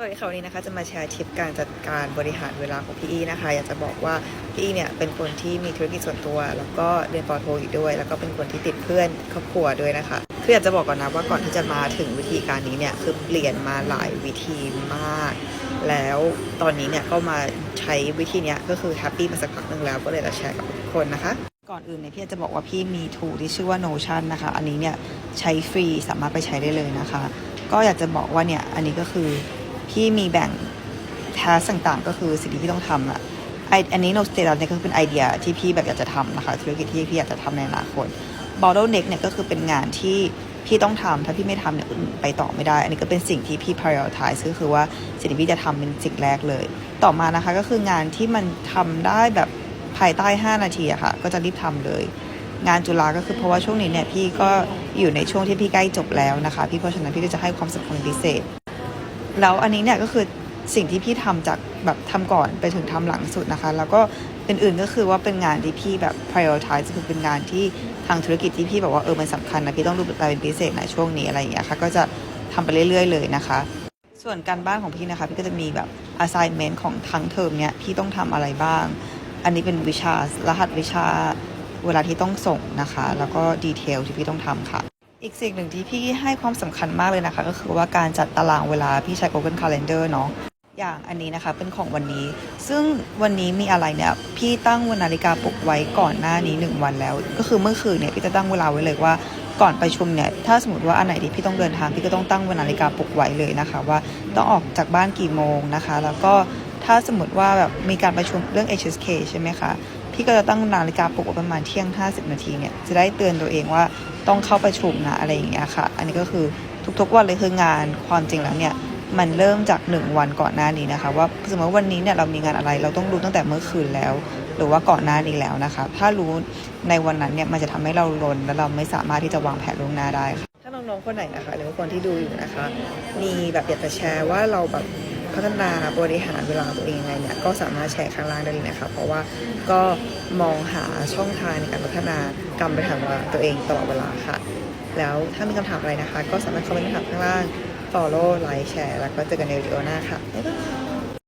สวัสดีค่ะวันนี้นะคะจะมาแชร์ทิปการจัดการบริหารเวลาของพี่อีนะคะ อยากจะบอกว่าพี่อีเนี่ยเป็นคนที่มีธุรกิจส่วนตัว แล้วก็เรียนปอโทอยู่ด้วย แล้วก็เป็นคนที่ติดเพื่อนครอบครัวด้วยนะคะคืออยากจะบอกก่อนนะว่าก่อนที่จะมาถึงวิธีการนี้เนี่ยคือเปลี่ยนมาหลายวิธีมาก แล้วตอนนี้เนี่ยก็มาใช้วิธีเนี้ยก็คือแฮปปี้มาสักพักหนึ่งแล้วก็เลยจะแชร์กับทุกคนนะคะก่อนอื่นเนี่ยพี่จะบอกว่าพี่มีทูที่ชื่อว่า Notion นะคะ อันนี้เนี่ยใช้ฟรีสามารถไปใช้ได้เลยนะคะ ก็อยากจะบอกว่าเนี่ยอันนี้ก็คือ พี่มีแบ่งแทสต่างๆ ก็คือสิ่งที่พี่ต้องทำอะไออันนี้ no status เนี่ยก็คือเป็นไอเดียที่พี่แบบอยากจะทำนะคะธุรกิจที่พี่อยากจะทำในอนาคต bottleneck เนี่ยก็คือเป็นงานที่พี่ต้องทำถ้าพี่ไม่ทำเนี่ยไปต่อไม่ได้ อันนี้ก็เป็นสิ่งที่พี่ prioritize ก็คือว่าสิ่งที่พี่จะทำเป็นสิ่งแรกเลย ต่อมานะคะก็คืองานที่มันทำได้แบบภายใต้ 5 นาทีอะค่ะ ก็จะรีบทำเลย งานจุฬาก็คือเพราะว่าช่วงนี้เนี่ยพี่ก็อยู่ในช่วงที่พี่ใกล้จบแล้วนะคะ พี่เพราะฉะนั้นพี่ก็จะให้ความสำคัญพิเศษ แล้วอันนี้เนี่ยก็คือสิ่งที่พี่ทำจากแบบทำก่อนไปถึงทำหลังสุดนะคะ แล้วก็อื่นๆก็คือว่าเป็นงานที่พี่แบบ prioritize คือเป็นงานที่ทางธุรกิจที่พี่แบบว่าเออมันสำคัญนะพี่ต้องดูแลเป็นพิเศษในช่วงนี้อะไรอย่างเงี้ยค่ะก็จะทำไปเรื่อยๆเลยนะคะ ส่วนการบ้านของพี่นะคะ พี่ก็จะมีแบบ assignment ของทั้งเทอมเนี่ยพี่ต้องทำอะไรบ้าง อันนี้เป็นวิชารหัสวิชาเวลาที่ต้องส่งนะคะ แล้วก็ดีเทลที่พี่ต้องทำค่ะ อีกสิ่งหนึ่งที่พี่ให้ความสำคัญมากเลยนะคะ ก็คือว่าการจัดตารางเวลาพี่ใช้ Google Calendar เนาะอย่างอันนี้นะคะเป็นของวันนี้ ซึ่งวันนี้มีอะไรเนี่ยพี่ตั้งวันนาฬิกาปลุกไว้ก่อนหน้านี้ 1 วันแล้ว ก็คือเมื่อคืนเนี่ยพี่จะตั้งเวลาไว้เลยว่าก่อนประชุมเนี่ยถ้าสมมติว่าอันไหนที่พี่ต้องเดินทางพี่ก็ต้องตั้งนาฬิกาปลุกไว้เลยนะคะ ว่าต้องออกจากบ้านกี่โมงนะคะ แล้วก็ถ้าสมมติว่าแบบมีการประชุมเรื่อง HSK ใช่ไหมคะพี่ก็จะตั้งนาฬิกาปลุกประมาณเที่ยง 50 นาทีเนี่ยจะได้เตือนตัวเองว่า ต้องเข้าประชุมนะอะไรอย่างเงี้ยค่ะ อันนี้ก็คือทุกๆวันเลยคืองานความจริงแล้วเนี่ยมันเริ่มจาก 1 วันก่อนหน้านี้นะคะ ว่าสมมติว่าวันนี้เนี่ยเรามีงานอะไรเราต้องรู้ตั้งแต่เมื่อคืนแล้ว หรือว่าก่อนหน้านี้แล้วนะคะ ถ้ารู้ในวันนั้นเนี่ยมันจะทำให้เราลนและเราไม่สามารถที่จะวางแผนล่วงหน้าได้ ถ้าน้องๆคนไหนนะคะ หรือว่าคนที่ดูอยู่นะคะ มีแบบอยากจะแชร์ว่าเราแบบ พัฒนาบริหารเวลาตัวเองยังไงเนี่ยก็สามารถแชร์ข้างล่างได้เลยนะคะ เพราะว่าก็มองหาช่องทางในการพัฒนากรรมบริหารเวาตัวเองตลอดเวลาค่ะ แล้วถ้ามีคำถามอะไรนะคะ ก็สามารถคอมเมนต์ถามข้างล่าง follow ไลค์แชร์แล้วก็เจอกันในวิดีโอหน้าค่ะบ๊ายบาย